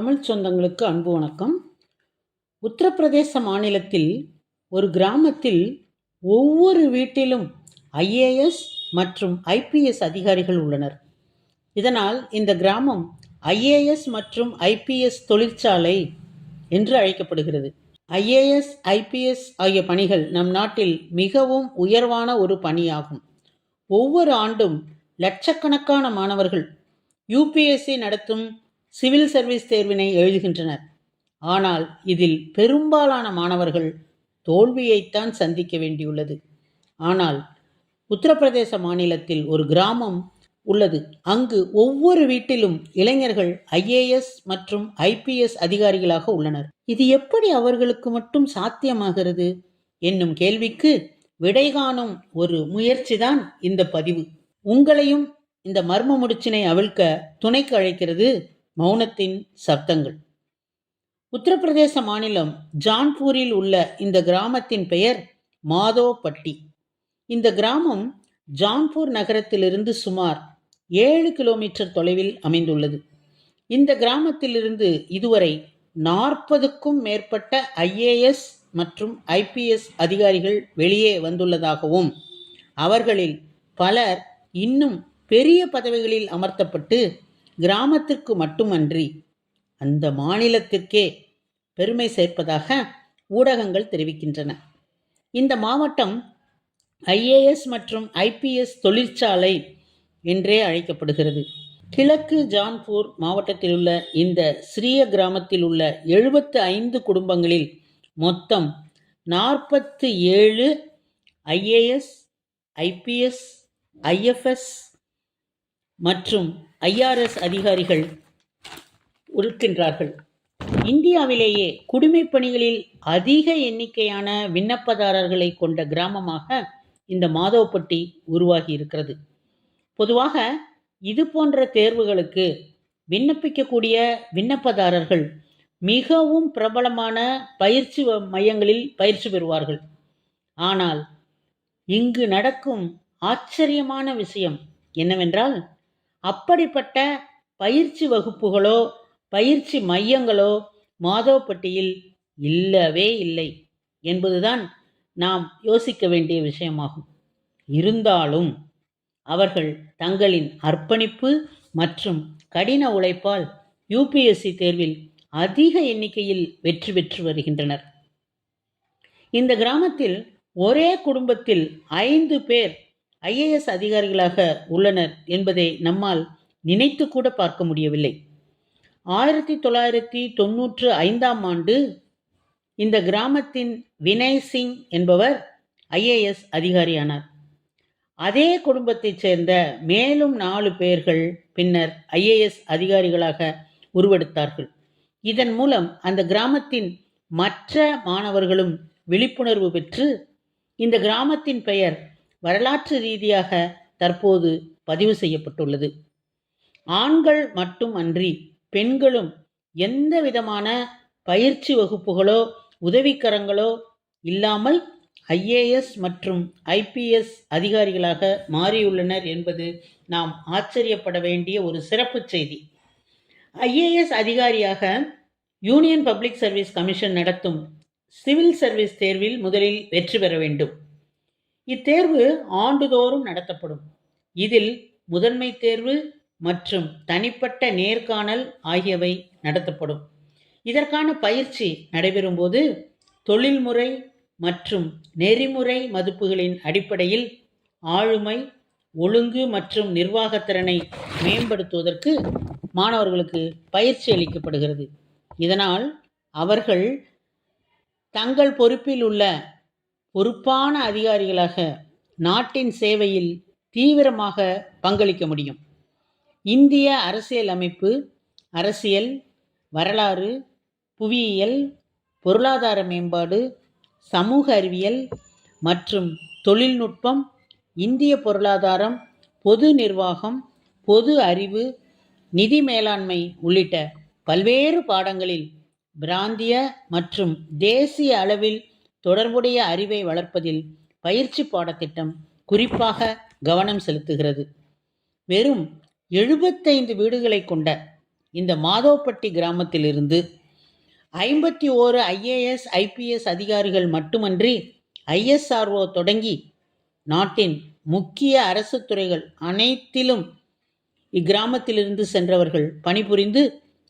தமிழ் சொந்தங்களுக்கு அன்பு வணக்கம். உத்தரப்பிரதேச மாநிலத்தில் ஒரு கிராமத்தில் ஒவ்வொரு வீட்டிலும் ஐஏஎஸ் மற்றும் ஐபிஎஸ் அதிகாரிகள் உள்ளனர். இதனால் இந்த கிராமம் ஐஏஎஸ் மற்றும் ஐபிஎஸ் தொழிற்சாலை என்று அழைக்கப்படுகிறது. ஐஏஎஸ் ஐபிஎஸ் ஆகிய பணிகள் நம் நாட்டில் மிகவும் உயர்வான ஒரு பணியாகும். ஒவ்வொரு ஆண்டும் லட்சக்கணக்கான மாணவர்கள் யூபிஎஸ்சி நடத்தும் சிவில் சர்வீஸ் தேர்வினை எழுதுகின்றனர். ஆனால் இதில் பெரும்பாலான மாணவர்கள் தோல்வியைத்தான் சந்திக்க வேண்டியுள்ளது. ஆனால் உத்தரப்பிரதேச மாநிலத்தில் ஒரு கிராமம் உள்ளது. அங்கு ஒவ்வொரு வீட்டிலும் இளைஞர்கள் ஐஏஎஸ் மற்றும் ஐபிஎஸ் அதிகாரிகளாக உள்ளனர். இது எப்படி அவர்களுக்கு மட்டும் சாத்தியமாகிறது? என்னும் கேள்விக்கு விடை காணும் ஒரு முயற்சிதான் இந்த பதிவு. உங்களையும் இந்த மர்ம முடிச்சினை அவிழ்க்க துணைக்கு அழைக்கிறது மௌனத்தின் சப்தங்கள். உத்தரப்பிரதேச மாநிலம் ஜான்பூரில் உள்ள இந்த கிராமத்தின் பெயர் மாதோப்பட்டி இந்த கிராமம் ஜான்பூர் நகரத்திலிருந்து சுமார் ஏழு கிலோமீட்டர் தொலைவில் அமைந்துள்ளது. இந்த கிராமத்திலிருந்து இதுவரை நாற்பதுக்கும் மேற்பட்ட ஐஏஎஸ் மற்றும் ஐபிஎஸ் அதிகாரிகள் வெளியே வந்துள்ளதாகவும் அவர்களில் பலர் இன்னும் பெரிய பதவிகளில் அமர்த்தப்பட்டு கிராமத்திற்கு மட்டுமன்றி அந்த மாநிலத்திற்கே பெருமை சேர்ப்பதாக ஊடகங்கள் தெரிவிக்கின்றன. இந்த மாவட்டம் ஐஏஎஸ் மற்றும் ஐபிஎஸ் தொழிற்சாலை என்றே அழைக்கப்படுகிறது. கிழக்கு ஜான்பூர் மாவட்டத்தில் உள்ள இந்த சிறிய கிராமத்தில் உள்ள எழுபத்து ஐந்து குடும்பங்களில் மொத்தம் நாற்பத்து ஏழு ஐஏஎஸ் ஐபிஎஸ் ஐஎஃப்எஸ் மற்றும் ஐஆர்எஸ் அதிகாரிகள் இருக்கின்றார்கள். இந்தியாவிலேயே குடிமை பணிகளில் அதிக எண்ணிக்கையான விண்ணப்பதாரர்களை கொண்ட கிராமமாக இந்த மாதவப்பட்டி உருவாகி இருக்கிறது பொதுவாக இது போன்ற தேர்வுகளுக்கு விண்ணப்பிக்கக்கூடிய விண்ணப்பதாரர்கள் மிகவும் பிரபலமான பயிற்சி மையங்களில் பயிற்சி பெறுவார்கள். ஆனால் இங்கு நடக்கும் ஆச்சரியமான விஷயம் என்னவென்றால் அப்படிப்பட்ட பயிற்சி வகுப்புகளோ பயிற்சி மையங்களோ மாதவப்பட்டியில் இல்லவே இல்லை என்பதுதான் நாம் யோசிக்க வேண்டிய விஷயமாகும். இருந்தாலும் அவர்கள் தங்களின் அர்ப்பணிப்பு மற்றும் கடின உழைப்பால் யூபிஎஸ்சி தேர்வில் அதிக எண்ணிக்கையில் வெற்றி பெற்று வருகின்றனர். இந்த கிராமத்தில் ஒரே குடும்பத்தில் ஐந்து பேர் ஐஏஎஸ் அதிகாரிகளாக உள்ளனர் என்பதை நம்மால் நினைத்து கூட பார்க்க முடியவில்லை. ஆயிரத்தி தொள்ளாயிரத்தி தொன்னூற்று ஐந்தாம் ஆண்டு இந்த கிராமத்தின் வினய் சிங் என்பவர் ஐஏஎஸ் அதிகாரியானார். அதே குடும்பத்தைச் சேர்ந்த மேலும் நாலு பேர்கள் பின்னர் ஐஏஎஸ் அதிகாரிகளாக உருவெடுத்தார்கள். இதன் மூலம் அந்த கிராமத்தின் மற்ற மாணவர்களும் விழிப்புணர்வு பெற்று இந்த கிராமத்தின் பெயர் வரலாற்று ரீதியாக தற்போது பதிவு செய்யப்பட்டுள்ளது. ஆண்கள் மட்டும் அன்றி பெண்களும் எந்த விதமான பயிற்சி வகுப்புகளோ உதவிக்கரங்களோ இல்லாமல் ஐஏஎஸ் மற்றும் ஐபிஎஸ் அதிகாரிகளாக மாறியுள்ளனர் என்பது நாம் ஆச்சரியப்பட வேண்டிய ஒரு சிறப்பு செய்தி. ஐஏஎஸ் அதிகாரியாக யூனியன் பப்ளிக் சர்வீஸ் கமிஷன் நடத்தும் சிவில் சர்வீஸ் தேர்வில் முதலில் வெற்றி பெற வேண்டும். இத்தேர்வு ஆண்டுதோறும் நடத்தப்படும். இதில் முதன்மை தேர்வு மற்றும் தனிப்பட்ட நேர்காணல் ஆகியவை நடத்தப்படும். இதற்கான பயிற்சி நடைபெறும்போது தொழில்முறை மற்றும் நெறிமுறை மதிப்புகளின் அடிப்படையில் ஆளுமை ஒழுங்கு மற்றும் நிர்வாகத்திறனை மேம்படுத்துவதற்கு மாணவர்களுக்கு பயிற்சி அளிக்கப்படுகிறது. இதனால் அவர்கள் தங்கள் பொறுப்பில் உள்ள பொறுப்பான அதிகாரிகளாக நாட்டின் சேவையில் தீவிரமாக பங்களிக்க முடியும். இந்திய அரசியல் அமைப்பு அரசியல் வரலாறு புவியியல் பொருளாதார மேம்பாடு சமூக அறிவியல் மற்றும் தொழில்நுட்பம் இந்திய பொருளாதாரம் பொது நிர்வாகம் பொது அறிவு நிதி மேலாண்மை உள்ளிட்ட பல்வேறு பாடங்களில் பிராந்திய மற்றும் தேசிய அளவில் தொடர்புடைய அறிவை வளர்ப்பதில் பயிற்சி பாடத்திட்டம் குறிப்பாக கவனம் செலுத்துகிறது. வெறும் எழுபத்தைந்து வீடுகளை கொண்ட இந்த மாதோப்பட்டி கிராமத்திலிருந்து ஐம்பத்தி ஓரு ஐஏஎஸ் ஐபிஎஸ் அதிகாரிகள் மட்டுமன்றி ஐஎஸ்ஆர்ஓ தொடங்கி நாட்டின் முக்கிய அரசு துறைகள் அனைத்திலும் இக்கிராமத்திலிருந்து சென்றவர்கள் பணிபுரிந்து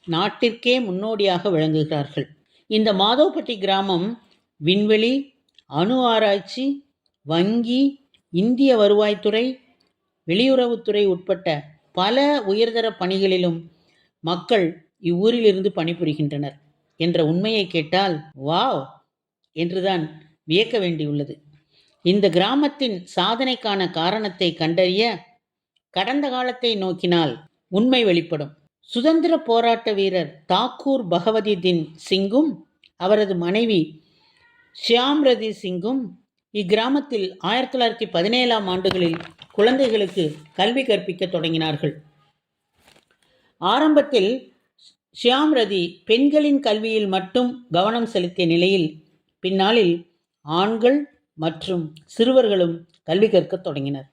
நாட்டிற்கே முன்னோடியாக விளங்குகிறார்கள். இந்த மாதோப்பட்டி கிராமம் விண்வெளி அணு ஆராய்ச்சி வங்கி இந்திய வருவாய்த்துறை வெளியுறவுத்துறை உட்பட்ட பல உயர்தர பணிகளிலும் மக்கள் இவ்வூரிலிருந்து பணிபுரிகின்றனர் என்ற உண்மையை கேட்டால் வாவ்! என்றுதான் வியக்க வேண்டியுள்ளது. இந்த கிராமத்தின் சாதனைக்கான காரணத்தை கண்டறிய கடந்த காலத்தை நோக்கினால் உண்மை வெளிப்படும். சுதந்திர போராட்ட வீரர் தாக்கூர் பகவதி தின் சிங்கும் அவரது மனைவி ஷியாம் ரதி சிங்கும் இக்கிராமத்தில் ஆயிரத்தி தொள்ளாயிரத்தி பதினேழாம் ஆண்டுகளில் குழந்தைகளுக்கு கல்வி கற்பிக்க தொடங்கினார்கள். ஆரம்பத்தில் ஷியாம் ரதி பெண்களின் கல்வியில் மட்டும் கவனம் செலுத்திய நிலையில் பின்னாளில் ஆண்கள் மற்றும் சிறுவர்களும் கல்வி கற்க தொடங்கினர்.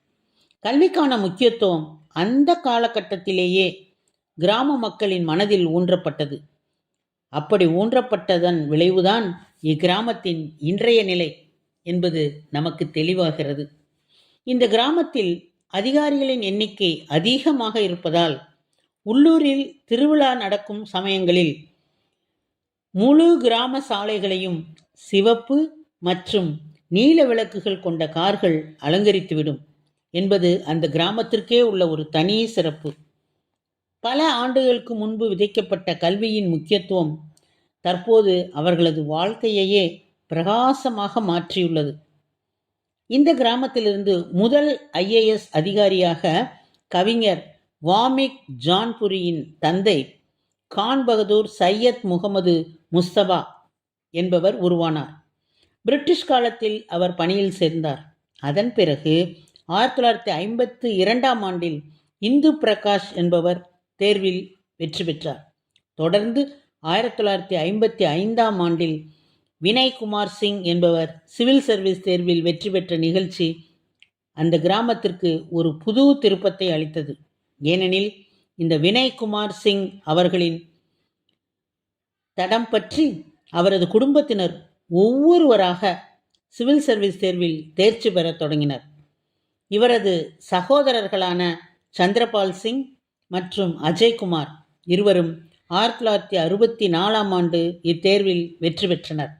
கல்விக்கான முக்கியத்துவம் அந்த காலகட்டத்திலேயே கிராம மக்களின் மனதில் ஊன்றப்பட்டது. அப்படி ஊன்றப்பட்டதன் விளைவுதான் இக்கிராமத்தின் இன்றைய நிலை என்பது நமக்கு தெளிவாகிறது. இந்த கிராமத்தில் அதிகாரிகளின் எண்ணிக்கை அதிகமாக இருப்பதால் உள்ளூரில் திருவிழா நடக்கும் சமயங்களில் முழு கிராம சாலைகளையும் சிவப்பு மற்றும் நீல விளக்குகள் கொண்ட கார்கள் அலங்கரித்துவிடும் என்பது அந்த கிராமத்திற்கே உள்ள ஒரு தனி சிறப்பு. பல ஆண்டுகளுக்கு முன்பு விதைக்கப்பட்ட கல்வியின் முக்கியத்துவம் தற்போது அவர்களது வாழ்க்கையையே பிரகாசமாக மாற்றியுள்ளது. இந்த கிராமத்திலிருந்து முதல் ஐஏஎஸ் அதிகாரியாக கவிஞர் வாமிக் ஜான்புரியின் தந்தை கான் பகதூர் சையத் முகமது முஸ்தபா என்பவர் உருவானார். பிரிட்டிஷ் காலத்தில் அவர் பணியில் சேர்ந்தார். அதன் பிறகு ஆயிரத்தி தொள்ளாயிரத்தி ஐம்பத்து இரண்டாம் ஆண்டில் இந்து பிரகாஷ் என்பவர் தேர்வில் வெற்றி பெற்றார். தொடர்ந்து ஆயிரத்தி தொள்ளாயிரத்தி ஐம்பத்தி ஐந்தாம் ஆண்டில் வினய்குமார் சிங் என்பவர் சிவில் சர்வீஸ் தேர்வில் வெற்றி பெற்ற நிகழ்ச்சி அந்த கிராமத்திற்கு ஒரு புது திருப்பத்தை அளித்தது. ஏனெனில் இந்த வினய்குமார் சிங் அவர்களின் தடம் பற்றி அவரது குடும்பத்தினர் ஒவ்வொருவராக சிவில் சர்வீஸ் தேர்வில் தேர்ச்சி பெறத் தொடங்கினர். இவரது சகோதரர்களான சந்திரபால் சிங் மற்றும் அஜய்குமார் இருவரும் ஆயிரத்தி தொள்ளாயிரத்தி அறுபத்தி நாலாம் ஆண்டு இத்தேர்வில் வெற்றி பெற்றனர்.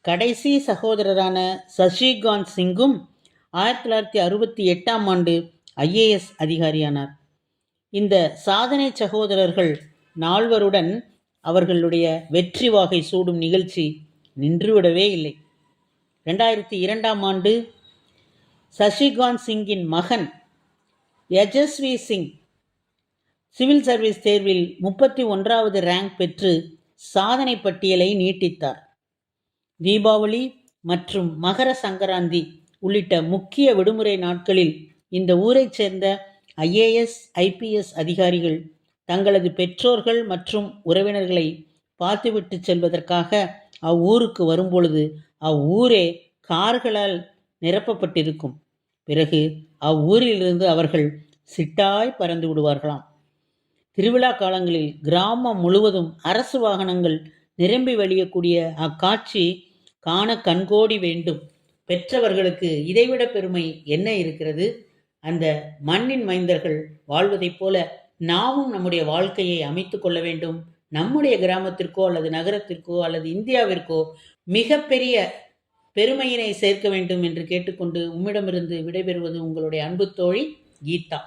கடைசி சகோதரரான சசிகாந்த் சிங்கும் ஆயிரத்தி தொள்ளாயிரத்தி அறுபத்தி எட்டாம் ஆண்டு ஐஏஎஸ் அதிகாரியானார். இந்த சாதனை சகோதரர்கள் நால்வருடன் அவர்களுடைய வெற்றி வாகை சூடும் நிகழ்ச்சி நின்றுவிடவே இல்லை. ரெண்டாயிரத்தி இரண்டாம் ஆண்டு சசிகாந்த் சிங்கின் மகன் யஜஸ்வி சிங் சிவில் சர்வீஸ் தேர்வில் முப்பத்தி ஒன்றாவது ரேங்க் பெற்று சாதனை பட்டியலை நீட்டித்தார். தீபாவளி மற்றும் மகர சங்கராந்தி உள்ளிட்ட முக்கிய விடுமுறை நாட்களில் இந்த ஊரைச் சேர்ந்த ஐஏஎஸ் ஐபிஎஸ் அதிகாரிகள் தங்களது பெற்றோர்கள் மற்றும் உறவினர்களை பார்த்துவிட்டு செல்வதற்காக அவ்வூருக்கு வரும்பொழுது அவ்வூரே கார்களால் நிரப்பப்பட்டிருக்கும். பிறகு அவ்வூரிலிருந்து அவர்கள் சிட்டாய் பறந்து விடுவார்களாம். திருவிழா காலங்களில் கிராமம் முழுவதும் அரசு வாகனங்கள் நிரம்பி வழியக்கூடிய அக்காட்சி காண கண்கோடி வேண்டும். பெற்றவர்களுக்கு இதைவிட பெருமை என்ன இருக்கிறது? அந்த மண்ணின் மைந்தர்கள் வாழ்வதைப் போல நாமும் நம்முடைய வாழ்க்கையை அமைத்து கொள்ள வேண்டும். நம்முடைய கிராமத்திற்கோ அல்லது நகரத்திற்கோ அல்லது இந்தியாவிற்கோ மிகப்பெரிய பெருமையினை சேர்க்க வேண்டும் என்று கேட்டுக்கொண்டு உம்மிடமிருந்து விடைபெறுவது உங்களுடைய அன்பு தோழி கீதா.